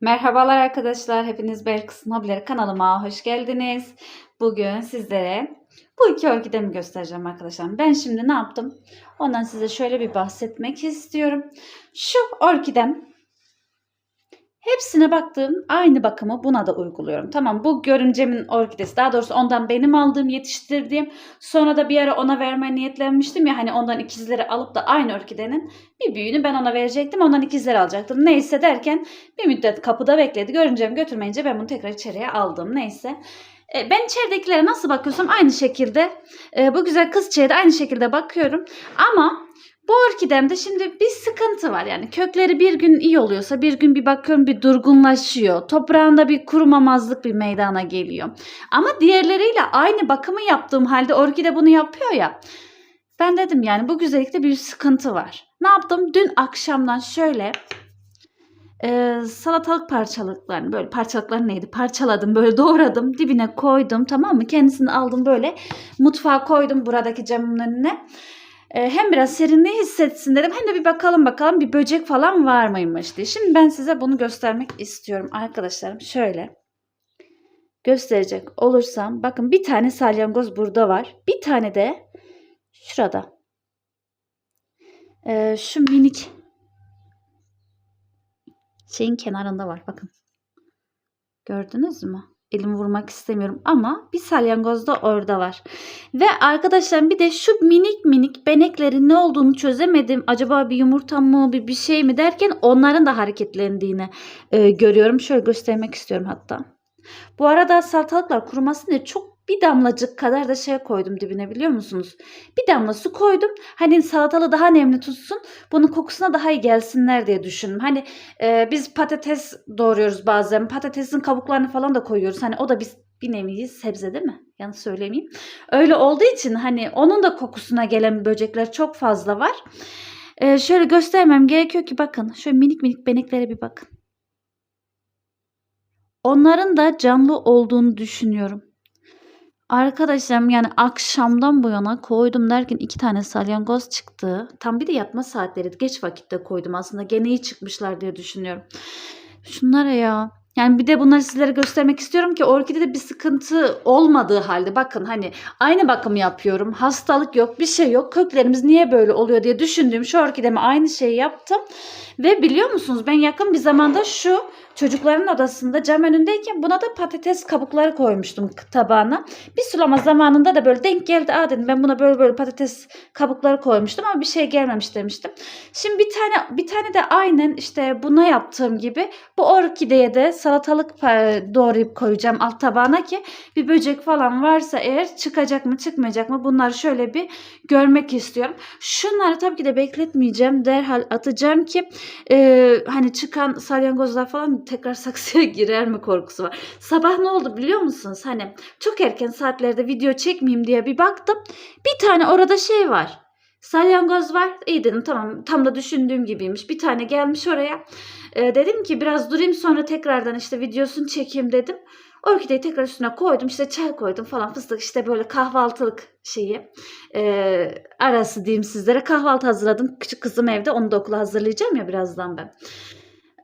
Merhabalar arkadaşlar. Hepiniz Belkıs Mobiler kanalıma hoş geldiniz. Bugün sizlere bu iki orkidemi göstereceğim arkadaşlar. Ben şimdi ne yaptım? Ondan size şöyle bir bahsetmek istiyorum. Şu orkidem hepsine baktığım aynı bakımı buna da uyguluyorum. Tamam bu görümcemin orkidesi. Daha doğrusu ondan benim aldığım yetiştirdiğim. Sonra da bir ara ona vermeye niyetlenmiştim ya hani ondan ikizleri alıp da aynı orkidenin bir büyüğünü ben ona verecektim. Ondan ikizleri alacaktım. Neyse derken bir müddet kapıda bekledi. Görümcem götürmeyince ben bunu tekrar içeriye aldım. Neyse. E, Ben içeridekilere nasıl bakıyorsam aynı şekilde e, bu güzel kız de aynı şekilde bakıyorum. Ama bu orkidemde şimdi bir sıkıntı var. Yani kökleri bir gün iyi oluyorsa bir gün bir bakıyorum bir durgunlaşıyor. Toprağında bir kurumamazlık bir meydana geliyor. Ama diğerleriyle aynı bakımı yaptığım halde orkide bunu yapıyor ya. Ben dedim yani bu güzellikte bir sıkıntı var. Ne yaptım? Dün akşamdan şöyle e, salatalık parçalıklarını böyle parçalıklar neydi? Parçaladım böyle doğradım dibine koydum tamam mı? Kendisini aldım böyle mutfağa koydum buradaki camın önüne. E, hem biraz serinliği hissetsin dedim hem de bir bakalım bakalım bir böcek falan var mıymış diye. Şimdi ben size bunu göstermek istiyorum arkadaşlarım. Şöyle gösterecek olursam bakın bir tane salyangoz burada var. Bir tane de şurada. E, şu minik şeyin kenarında var bakın. Gördünüz mü? Elimi vurmak istemiyorum ama bir salyangoz da orada var. Ve arkadaşlar bir de şu minik minik beneklerin ne olduğunu çözemedim. Acaba bir yumurta mı bir bir şey mi derken onların da hareketlendiğini e, görüyorum. Şöyle göstermek istiyorum hatta. Bu arada salatalıklar kurumasın diye çok bir damlacık kadar da şey koydum dibine biliyor musunuz? Bir damla su koydum. Hani salatalı daha nemli tutsun. Bunun kokusuna daha iyi gelsinler diye düşündüm. Hani e, biz patates doğruyoruz bazen. Patatesin kabuklarını falan da koyuyoruz. Hani o da biz bir nevi sebze değil mi? Yanlış söylemeyeyim. Öyle olduğu için hani onun da kokusuna gelen böcekler çok fazla var. E, şöyle göstermem gerekiyor ki bakın. Şöyle minik minik beneklere bir bakın. Onların da canlı olduğunu düşünüyorum. Arkadaşlarım yani akşamdan bu yana koydum derken iki tane salyangoz çıktı. Tam bir de yatma saatleri geç vakitte koydum aslında. Gene iyi çıkmışlar diye düşünüyorum. Şunlara ya. Yani bir de bunları sizlere göstermek istiyorum ki orkidede bir sıkıntı olmadığı halde bakın hani aynı bakım yapıyorum. Hastalık yok, bir şey yok. Köklerimiz niye böyle oluyor diye düşündüğüm şu orkideme aynı şeyi yaptım. Ve biliyor musunuz ben yakın bir zamanda şu çocukların odasında cam önündeyken buna da patates kabukları koymuştum tabağına. Bir sulama zamanında da böyle denk geldi. Aa dedim ben buna böyle böyle patates kabukları koymuştum ama bir şey gelmemiş demiştim. Şimdi bir tane bir tane de aynen işte buna yaptığım gibi bu orkideye de salatalık pa- doğrayıp koyacağım alt tabağına ki bir böcek falan varsa eğer çıkacak mı çıkmayacak mı bunları şöyle bir görmek istiyorum. Şunları tabii ki de bekletmeyeceğim. Derhal atacağım ki e, hani çıkan salyangozlar falan tekrar saksıya girer mi korkusu var. Sabah ne oldu biliyor musunuz? Hani çok erken saatlerde video çekmeyeyim diye bir baktım. Bir tane orada şey var. Salyangoz var. İyi dedim tamam tam da düşündüğüm gibiymiş. Bir tane gelmiş oraya. E, dedim ki biraz durayım sonra tekrardan işte videosunu çekeyim dedim. Orkideyi tekrar üstüne koydum işte çay koydum falan fıstık işte böyle kahvaltılık şeyi e, arası diyeyim sizlere kahvaltı hazırladım. Küçük kızım evde onu da okula hazırlayacağım ya birazdan ben.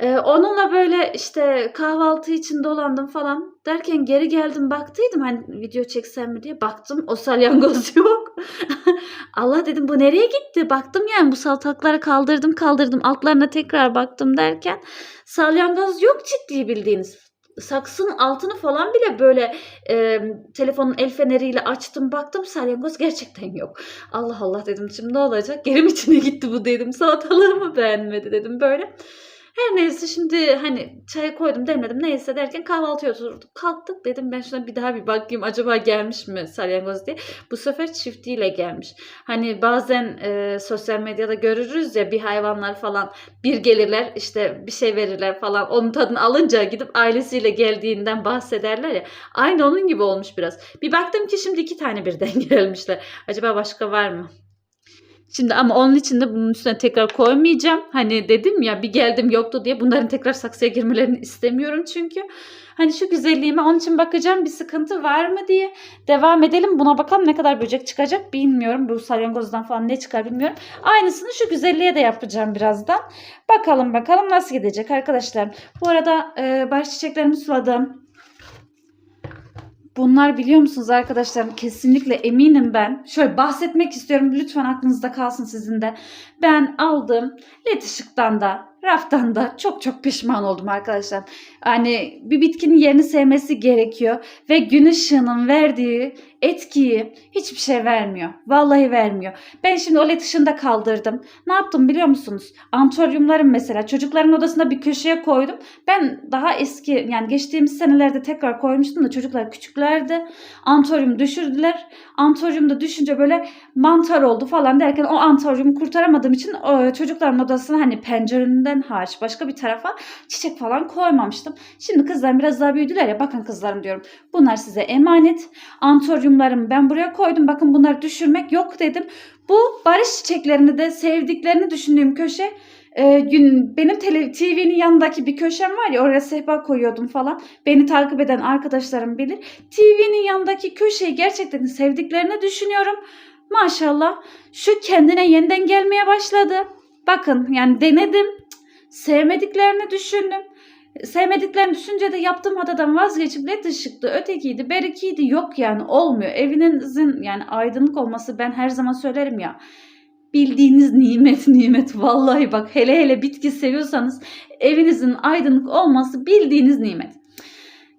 E, onunla böyle işte kahvaltı için dolandım falan derken geri geldim baktıydım hani video çeksem mi diye baktım o salyangoz yok. Allah dedim bu nereye gitti baktım yani bu salatalıkları kaldırdım kaldırdım altlarına tekrar baktım derken salyangoz yok ciddi bildiğiniz saksının altını falan bile böyle e, telefonun el feneriyle açtım baktım salyangoz gerçekten yok. Allah Allah dedim şimdi ne olacak? Gerim içine gitti bu dedim. Salatalığımı beğenmedi dedim böyle. Her neyse şimdi hani çay koydum demledim neyse derken kahvaltıya oturduk. Kalktık dedim ben şuna bir daha bir bakayım acaba gelmiş mi salyangoz diye. Bu sefer çiftiyle gelmiş. Hani bazen e, sosyal medyada görürüz ya bir hayvanlar falan bir gelirler işte bir şey verirler falan onun tadını alınca gidip ailesiyle geldiğinden bahsederler ya. Aynı onun gibi olmuş biraz. Bir baktım ki şimdi iki tane birden gelmişler. Acaba başka var mı? Şimdi ama onun için de bunun üstüne tekrar koymayacağım. Hani dedim ya bir geldim yoktu diye bunların tekrar saksıya girmelerini istemiyorum çünkü. Hani şu güzelliğime onun için bakacağım bir sıkıntı var mı diye. Devam edelim buna bakalım ne kadar böcek çıkacak bilmiyorum. Bu salyangozdan falan ne çıkar bilmiyorum. Aynısını şu güzelliğe de yapacağım birazdan. Bakalım bakalım nasıl gidecek arkadaşlar. Bu arada e, barış çiçeklerimi suladım. Bunlar biliyor musunuz arkadaşlar? Kesinlikle eminim ben. Şöyle bahsetmek istiyorum. Lütfen aklınızda kalsın sizin de. Ben aldım led ışıktan da raftan da çok çok pişman oldum arkadaşlar. Hani bir bitkinin yerini sevmesi gerekiyor ve gün ışığının verdiği etkiyi hiçbir şey vermiyor. Vallahi vermiyor. Ben şimdi o led ışığını da kaldırdım. Ne yaptım biliyor musunuz? Antoryumlarım mesela çocukların odasında bir köşeye koydum. Ben daha eski yani geçtiğimiz senelerde tekrar koymuştum da çocuklar küçüklerdi. Antoryum düşürdüler. Antoryum da düşünce böyle mantar oldu falan derken o antoryumu kurtaramadığım için o çocukların odasına hani pencerenden hariç başka bir tarafa çiçek falan koymamıştım. Şimdi kızlar biraz daha büyüdüler ya bakın kızlarım diyorum. Bunlar size emanet. Antoryumlarımı ben buraya koydum. Bakın bunları düşürmek yok dedim. Bu barış çiçeklerini de sevdiklerini düşündüğüm köşe e, gün benim tele, TV'nin yanındaki bir köşem var ya oraya sehpa koyuyordum falan. Beni takip eden arkadaşlarım bilir. TV'nin yanındaki köşeyi gerçekten sevdiklerini düşünüyorum. Maşallah şu kendine yeniden gelmeye başladı. Bakın yani denedim. Sevmediklerini düşündüm. Sevmediklerini düşünce de yaptığım hatadan vazgeçip led ışıktı, ötekiydi, berikiydi yok yani olmuyor. Evinizin yani aydınlık olması ben her zaman söylerim ya. Bildiğiniz nimet nimet vallahi bak hele hele bitki seviyorsanız evinizin aydınlık olması bildiğiniz nimet.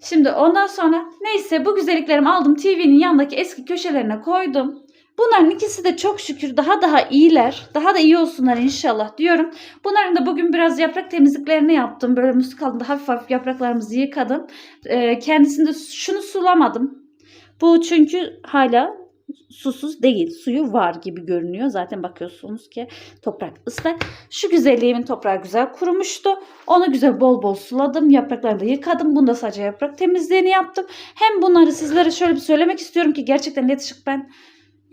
Şimdi ondan sonra neyse bu güzelliklerimi aldım TV'nin yanındaki eski köşelerine koydum. Bunların ikisi de çok şükür daha daha iyiler. Daha da iyi olsunlar inşallah diyorum. Bunların da bugün biraz yaprak temizliklerini yaptım. Böyle musluk altında hafif hafif yapraklarımızı yıkadım. Ee, kendisinde şunu sulamadım. Bu çünkü hala susuz değil. Suyu var gibi görünüyor. Zaten bakıyorsunuz ki toprak ıslak. Şu güzelliğimin toprağı güzel kurumuştu. Onu güzel bol bol suladım. Yapraklarını da yıkadım. Bunda sadece yaprak temizliğini yaptım. Hem bunları sizlere şöyle bir söylemek istiyorum ki gerçekten iletişik ben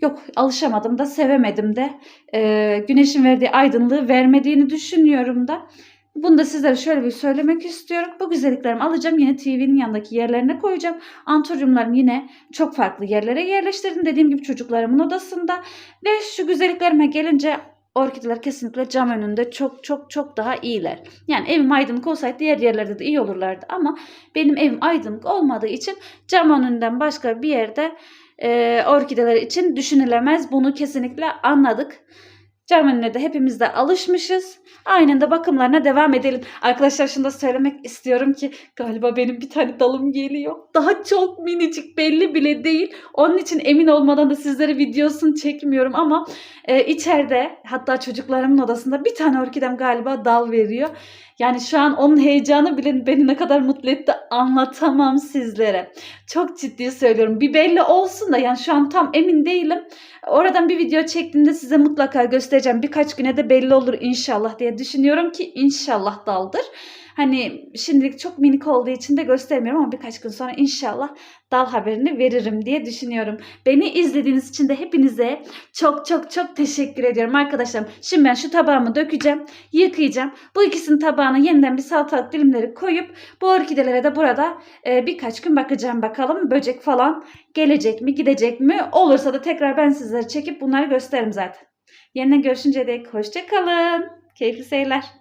Yok alışamadım da sevemedim de e, güneşin verdiği aydınlığı vermediğini düşünüyorum da. Bunu da sizlere şöyle bir söylemek istiyorum. Bu güzelliklerimi alacağım yine TV'nin yanındaki yerlerine koyacağım. Antoryumlarımı yine çok farklı yerlere yerleştirdim. Dediğim gibi çocuklarımın odasında. Ve şu güzelliklerime gelince orkideler kesinlikle cam önünde çok çok çok daha iyiler. Yani evim aydınlık olsaydı diğer yerlerde de iyi olurlardı ama benim evim aydınlık olmadığı için cam önünden başka bir yerde orkideler için düşünülemez. Bunu kesinlikle anladık. Cam önüne de hepimiz de alışmışız. Aynen de bakımlarına devam edelim. Arkadaşlar şunu da söylemek istiyorum ki galiba benim bir tane dalım geliyor. Daha çok minicik belli bile değil. Onun için emin olmadan da sizlere videosunu çekmiyorum ama e, içeride hatta çocuklarımın odasında bir tane orkidem galiba dal veriyor. Yani şu an onun heyecanı bile beni ne kadar mutlu etti anlatamam sizlere. Çok ciddi söylüyorum. Bir belli olsun da yani şu an tam emin değilim. Oradan bir video çektiğimde size mutlaka göstereceğim. Birkaç güne de belli olur inşallah diye düşünüyorum ki inşallah daldır. Hani şimdilik çok minik olduğu için de göstermiyorum ama birkaç gün sonra inşallah dal haberini veririm diye düşünüyorum. Beni izlediğiniz için de hepinize çok çok çok teşekkür ediyorum arkadaşlarım. Şimdi ben şu tabağımı dökeceğim, yıkayacağım. Bu ikisinin tabağına yeniden bir salatalık dilimleri koyup bu orkidelere de burada e, birkaç gün bakacağım bakalım böcek falan gelecek mi, gidecek mi? Olursa da tekrar ben sizlere çekip bunları gösteririm zaten. Yeniden görüşünceye dek hoşçakalın. Keyifli seyirler.